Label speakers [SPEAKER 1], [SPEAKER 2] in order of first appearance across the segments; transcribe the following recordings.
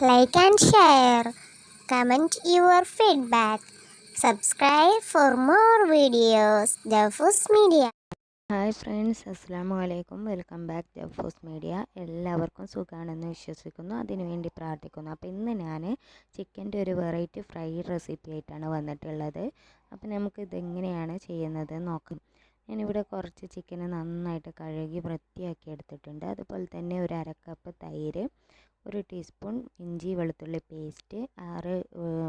[SPEAKER 1] like and share. Comment your feedback. Subscribe for more videos. Jafoos media
[SPEAKER 2] hi friends അസ്സാം വലൈക്കും welcome back ജഫൂസ് media എല്ലാവർക്കും സുഖമാണെന്ന് വിശ്വസിക്കുന്നു. അതിനുവേണ്ടി പ്രാർത്ഥിക്കുന്നു. അപ്പോൾ ഇന്ന് ഞാൻ ചിക്കന്റെ ഒരു വെറൈറ്റി ഫ്രൈ റെസിപ്പി ആയിട്ടാണ് വന്നിട്ടുള്ളത്. അപ്പോൾ നമുക്ക് ഇതെങ്ങനെയാണ് ചെയ്യുന്നത് നോക്കാം. ഞാനിവിടെ കുറച്ച് ചിക്കന് നന്നായിട്ട് കഴുകി വൃത്തിയാക്കി എടുത്തിട്ടുണ്ട്. അതുപോലെ തന്നെ ഒരു അരക്കപ്പ് തൈര് ഒരു ടീസ്പൂൺ ഇഞ്ചി വെളുത്തുള്ളി പേസ്റ്റ് ആറ്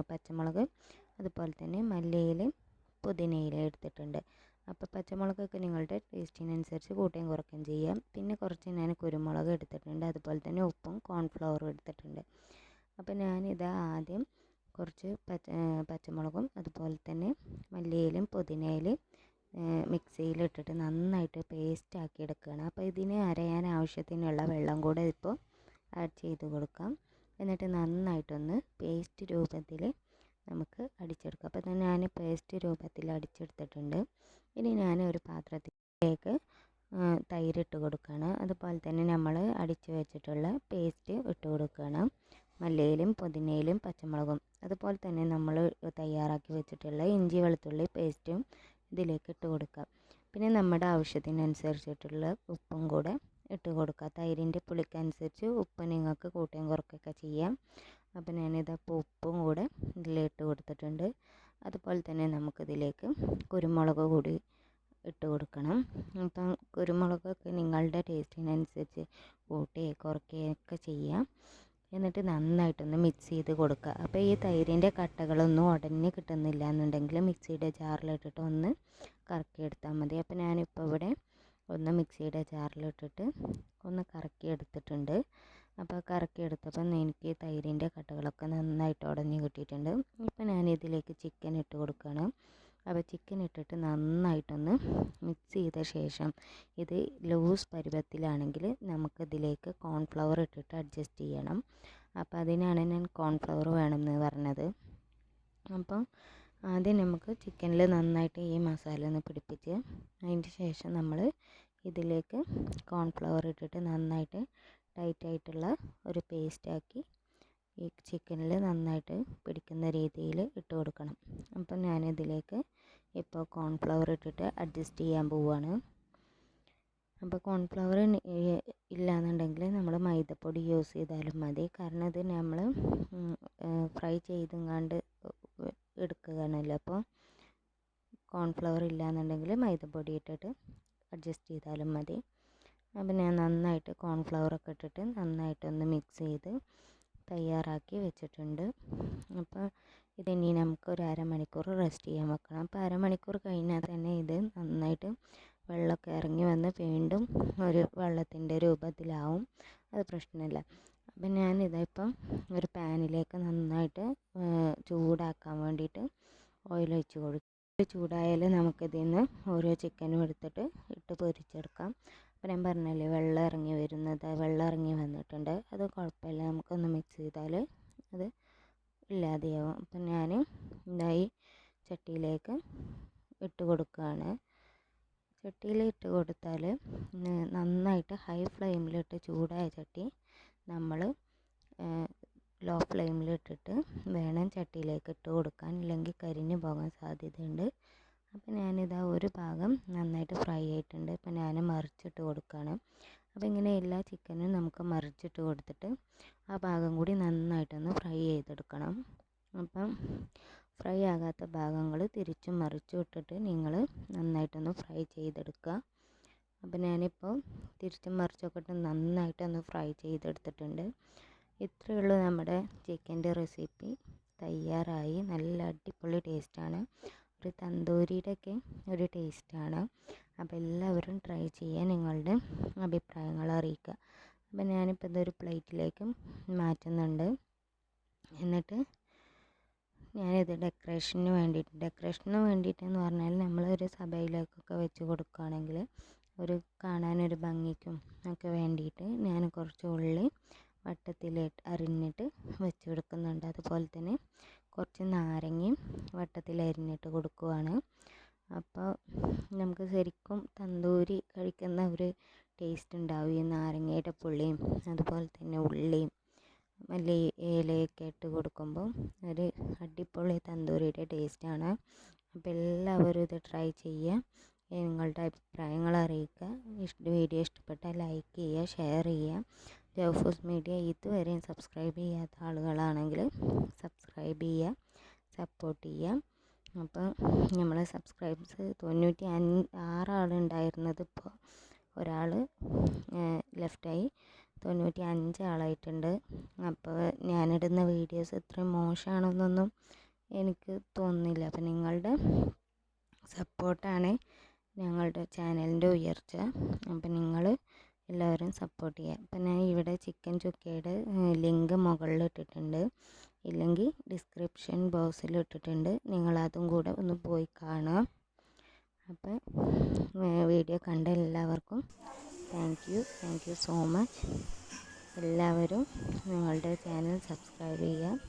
[SPEAKER 2] പച്ചമുളക് അതുപോലെ തന്നെ മല്ലിയില പുതിനയില എടുത്തിട്ടുണ്ട്. അപ്പോൾ പച്ചമുളകൊക്കെ നിങ്ങളുടെ ടേസ്റ്റിനനുസരിച്ച് കൂട്ടുകയും കുറയ്ക്കുകയും ചെയ്യാം. പിന്നെ കുറച്ച് ഞാൻ കുരുമുളക് എടുത്തിട്ടുണ്ട്. അതുപോലെ തന്നെ ഉപ്പും കോൺഫ്ലവറും എടുത്തിട്ടുണ്ട്. അപ്പോൾ ഞാനിത് ആദ്യം കുറച്ച് പച്ച പച്ചമുളകും അതുപോലെ തന്നെ മല്ലിയിലും പുതിനയിലും മിക്സിയിലിട്ടിട്ട് നന്നായിട്ട് പേസ്റ്റ് ആക്കി എടുക്കുകയാണ്. അപ്പോൾ ഇതിന് അരയാൻ ആവശ്യത്തിനുള്ള വെള്ളം കൂടെ ഇപ്പോൾ ആഡ് ചെയ്ത് കൊടുക്കാം. എന്നിട്ട് നന്നായിട്ടൊന്ന് പേസ്റ്റ് രൂപത്തിൽ നമുക്ക് അടിച്ചെടുക്കാം. അപ്പോൾ ഞാൻ പേസ്റ്റ് രൂപത്തിൽ അടിച്ചെടുത്തിട്ടുണ്ട്. ഇനി ഞാൻ ഒരു പാത്രത്തിലേക്ക് തൈരിട്ട് കൊടുക്കുകയാണ്. അതുപോലെ തന്നെ നമ്മൾ അടിച്ച് വെച്ചിട്ടുള്ള പേസ്റ്റ് ഇട്ട് കൊടുക്കുകയാണ്. മല്ലിയിലും പുതിനയിലും പച്ചമുളകും. അതുപോലെ തന്നെ നമ്മൾ തയ്യാറാക്കി വെച്ചിട്ടുള്ള ഇഞ്ചി വെളുത്തുള്ളി പേസ്റ്റും ഇതിലേക്ക് ഇട്ട് കൊടുക്കാം. പിന്നെ നമ്മുടെ ആവശ്യത്തിനനുസരിച്ചിട്ടുള്ള ഉപ്പും കൂടെ ഇട്ട് കൊടുക്കുക. തൈരിന്റെ പുളിക്കനുസരിച്ച് ഉപ്പ് നിങ്ങൾക്ക് കൂട്ടുകയും കുറയ്ക്കുകയൊക്കെ ചെയ്യാം. അപ്പോൾ ഞാനിതപ്പോൾ ഉപ്പും കൂടെ ഇതിലിട്ട് കൊടുത്തിട്ടുണ്ട്. അതുപോലെ തന്നെ നമുക്കിതിലേക്ക് കുരുമുളക് കൂടി ഇട്ട് കൊടുക്കണം. അപ്പം കുരുമുളകൊക്കെ നിങ്ങളുടെ ടേസ്റ്റിനനുസരിച്ച് കൂട്ടുകയോ കുറയ്ക്കുകയൊക്കെ ചെയ്യാം. എന്നിട്ട് നന്നായിട്ടൊന്ന് മിക്സ് ചെയ്ത് കൊടുക്കുക. അപ്പോൾ ഈ തൈരിന്റെ കട്ടകളൊന്നും ഉടനെ കിട്ടുന്നില്ല എന്നുണ്ടെങ്കിൽ മിക്സിയുടെ ജാറിലിട്ടിട്ട് ഒന്ന് കറക്കി എടുത്താൽ മതി. അപ്പോൾ ഞാനിപ്പോൾ ഇവിടെ ഒന്ന് മിക്സിയുടെ ജാറിലിട്ടിട്ട് ഒന്ന് കറക്കി എടുത്തിട്ടുണ്ട് അപ്പോൾ കറക്കി എടുത്തപ്പോൾ എനിക്ക് തൈരിന്റെ കട്ടകളൊക്കെ നന്നായിട്ട് ഉടഞ്ഞ് കിട്ടിയിട്ടുണ്ട്. ഇപ്പം ഞാൻ ഇതിലേക്ക് ചിക്കൻ ഇട്ട് കൊടുക്കുകയാണ്. അപ്പോൾ ചിക്കൻ ഇട്ടിട്ട് നന്നായിട്ടൊന്ന് മിക്സ് ചെയ്ത ശേഷം ഇത് ലൂസ് പരുവത്തിലാണെങ്കിൽ നമുക്കിതിലേക്ക് കോൺഫ്ലവർ ഇട്ടിട്ട് അഡ്ജസ്റ്റ് ചെയ്യണം. അപ്പോൾ അതിനാണ് ഞാൻ കോൺഫ്ലവർ വേണമെന്ന് പറഞ്ഞത്. അപ്പം ആദ്യം നമുക്ക് ചിക്കനിൽ നന്നായിട്ട് ഈ മസാല ഒന്ന് പിടിപ്പിച്ച് അതിന് ശേഷം നമ്മൾ ഇതിലേക്ക് കോൺഫ്ലവർ ഇട്ടിട്ട് നന്നായിട്ട് ടൈറ്റ് ആയിട്ടുള്ള ഒരു പേസ്റ്റാക്കി ഈ ചിക്കനിൽ നന്നായിട്ട് പിടിക്കുന്ന രീതിയിൽ ഇട്ട് കൊടുക്കണം. അപ്പം ഞാനിതിലേക്ക് ഇപ്പോൾ കോൺഫ്ലവർ ഇട്ടിട്ട് അഡ്ജസ്റ്റ് ചെയ്യാൻ പോവുകയാണ് അപ്പോൾ കോൺഫ്ലവർ ഇല്ലയെന്നുണ്ടെങ്കിൽ നമ്മൾ മൈദപ്പൊടി യൂസ് ചെയ്താലും മതി. കാരണം ഇത് നമ്മൾ ഫ്രൈ ചെയ്തെങ്ങാണ്ട് എടുക്കുകയാണല്ലോ. അപ്പോൾ കോൺഫ്ലവർ ഇല്ലയെന്നുണ്ടെങ്കിൽ മൈദപ്പൊടി ഇട്ടിട്ട് അഡ്ജസ്റ്റ് ചെയ്താലും മതി. അപ്പം ഞാൻ നന്നായിട്ട് കോൺഫ്ലവർ ഒക്കെ ഇട്ടിട്ട് നന്നായിട്ടൊന്ന് മിക്സ് ചെയ്ത് തയ്യാറാക്കി വെച്ചിട്ടുണ്ട്. അപ്പോൾ ഇതിനി നമുക്ക് ഒരു അരമണിക്കൂർ റെസ്റ്റ് ചെയ്യാൻ വെക്കണം. അപ്പോൾ അരമണിക്കൂർ കഴിഞ്ഞാൽ തന്നെ ഇത് നന്നായിട്ട് വെള്ളമൊക്കെ ഇറങ്ങി വന്ന് വീണ്ടും ഒരു വെള്ളത്തിന്റെ രൂപത്തിലാവും. അത് പ്രശ്നമില്ല. അപ്പം ഞാനിതിപ്പം ഒരു പാനിലേക്ക് നന്നായിട്ട് ചൂടാക്കാൻ വേണ്ടിയിട്ട് ഓയിൽ ഒഴിച്ച് കൊടുക്കും ചൂടായാൽ നമുക്കിതിൽ നിന്ന് ഓരോ ചിക്കനും എടുത്തിട്ട് ഇട്ട് പൊരിച്ചെടുക്കാം. അപ്പോൾ ഞാൻ പറഞ്ഞല്ലേ വെള്ളം ഇറങ്ങി വരുന്നത് വെള്ളം ഇറങ്ങി വന്നിട്ടുണ്ട്. അത് കുഴപ്പമില്ല നമുക്കൊന്ന് മിക്സ് ചെയ്താൽ അത് ഇല്ലാതെയാവും. അപ്പം ഞാൻ ഇതായി ചട്ടിയിലേക്ക് ഇട്ട് കൊടുക്കുകയാണ്. ചട്ടിയിൽ ഇട്ട് കൊടുത്താൽ നന്നായിട്ട് ഹൈ ഫ്ലെയിമിലിട്ട് ചൂടായ ചട്ടി നമ്മൾ ലോ ഫ്ലെയിമിലിട്ടിട്ട് വേണം ചട്ടിയിലേക്ക് ഇട്ട് കൊടുക്കാൻ ഇല്ലെങ്കിൽ കരിഞ്ഞു പോകാൻ സാധ്യതയുണ്ട്. അപ്പോൾ ഞാനിതാ ഒരു ഭാഗം നന്നായിട്ട് ഫ്രൈ ആയിട്ടുണ്ട്. അപ്പോൾ ഞാൻ മറിച്ചിട്ട് കൊടുക്കുകയാണ്. അപ്പോൾ ഇങ്ങനെ എല്ലാ ചിക്കനും നമുക്ക് മറിച്ചിട്ട് കൊടുത്തിട്ട് ആ ഭാഗം കൂടി നന്നായിട്ടൊന്ന് ഫ്രൈ ചെയ്തെടുക്കണം. അപ്പം ഫ്രൈ ആകാത്ത ഭാഗങ്ങൾ തിരിച്ചും മറിച്ചും ഇട്ടിട്ട് നിങ്ങൾ നന്നായിട്ടൊന്ന് ഫ്രൈ ചെയ്തെടുക്കുക. അപ്പോൾ ഞാനിപ്പോൾ തിരിച്ചും മറിച്ചൊക്കെ ഇട്ട് നന്നായിട്ടൊന്ന് ഫ്രൈ ചെയ്തെടുത്തിട്ടുണ്ട്. ഇത്രയേ ഉള്ളൂ നമ്മുടെ ചിക്കന്റെ റെസിപ്പി. തയ്യാറായി. നല്ല അടിപൊളി ടേസ്റ്റാണ്. ഒരു തന്തൂരിയുടെയൊക്കെ ഒരു ടേസ്റ്റാണ്. അപ്പോൾ എല്ലാവരും ട്രൈ ചെയ്യാൻ നിങ്ങളുടെ അഭിപ്രായങ്ങൾ അറിയിക്കുക. അപ്പോൾ ഞാനിപ്പോൾ ഇതൊരു പ്ലേറ്റിലേക്ക് മാറ്റുന്നുണ്ട്. എന്നിട്ട് ഞാനിത് ഡെക്കറേഷന് വേണ്ടിയിട്ട് ഡെക്കറേഷന് വേണ്ടിയിട്ടെന്ന് പറഞ്ഞാൽ നമ്മൾ നമ്മളൊരു സഭയിലേക്കൊക്കെ വെച്ച് കൊടുക്കുകയാണെങ്കിൽ ഒരു കാണാനൊരു ഭംഗിക്കും ഒക്കെ വേണ്ടിയിട്ട് ഞാൻ കുറച്ച് ഉള്ളി വട്ടത്തിൽ അരിഞ്ഞിട്ട് വെച്ച് കൊടുക്കുന്നുണ്ട്. അതുപോലെ തന്നെ കുറച്ച് നാരങ്ങയും വട്ടത്തിൽ അരിഞ്ഞിട്ട് കൊടുക്കുവാണ്. അപ്പോൾ നമുക്ക് ശരിക്കും തന്തൂരി കഴിക്കുന്ന ഒരു ടേസ്റ്റ് ഉണ്ടാവും ഈ നാരങ്ങയുടെ പുളിയും അതുപോലെ തന്നെ ഉള്ളിയും മല്ലി ഇലയൊക്കെ ഇട്ട് കൊടുക്കുമ്പോൾ ഒരു അടിപൊളി തന്തൂരിയുടെ ടേസ്റ്റാണ് അപ്പോൾ എല്ലാവരും ഇത് ട്രൈ ചെയ്യുക. നിങ്ങളുടെ അഭിപ്രായങ്ങൾ അറിയിക്കുക. വീഡിയോ ഇഷ്ടപ്പെട്ടാൽ ലൈക്ക് ചെയ്യുക ഷെയർ ചെയ്യുക. ജോഫൂസ് മീഡിയ ഇതുവരെയും സബ്സ്ക്രൈബ് ചെയ്യാത്ത ആളുകളാണെങ്കിൽ സബ്സ്ക്രൈബ് ചെയ്യുക സപ്പോർട്ട് ചെയ്യാം അപ്പോൾ നമ്മളെ സബ്സ്ക്രൈബ്സ് തൊണ്ണൂറ്റി അഞ്ച് ആറാളുണ്ടായിരുന്നത് ഇപ്പോൾ ഒരാൾ ലെഫ്റ്റായി തൊണ്ണൂറ്റി അഞ്ച് ആളായിട്ടുണ്ട്. അപ്പോൾ ഞാനിടുന്ന വീഡിയോസ് ഇത്രയും മോശമാണെന്നൊന്നും എനിക്ക് തോന്നുന്നില്ല. അപ്പോൾ നിങ്ങളുടെ സപ്പോർട്ടാണ് ഞങ്ങളുടെ ചാനലിന്റെ ഉയർച്ച. അപ്പോൾ നിങ്ങൾ എല്ലാവരും സപ്പോർട്ട് ചെയ്യുക അപ്പം ഞാൻ ഇവിടെ ചിക്കൻ ചുക്കയുടെ ലിങ്ക് മുകളിൽ ഇട്ടിട്ടുണ്ട് ഇല്ലെങ്കിൽ ഡിസ്ക്രിപ്ഷൻ ബോക്സിൽ ഇട്ടിട്ടുണ്ട്. നിങ്ങളതും കൂടെ ഒന്ന് പോയി കാണുക. അപ്പോൾ വീഡിയോ കണ്ട എല്ലാവർക്കും thank you thank you so much എല്ലാവരും നിങ്ങളുടെ ചാനൽ സബ്സ്ക്രൈബ് ചെയ്യുക.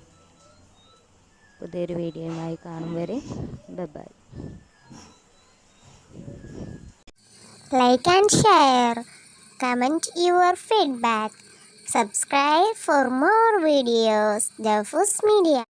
[SPEAKER 2] പുതിയൊരു വീഡിയോയുമായി കാണും വരെ. Bye
[SPEAKER 1] like and share. Comment your feedback. Subscribe for more videos. The Media.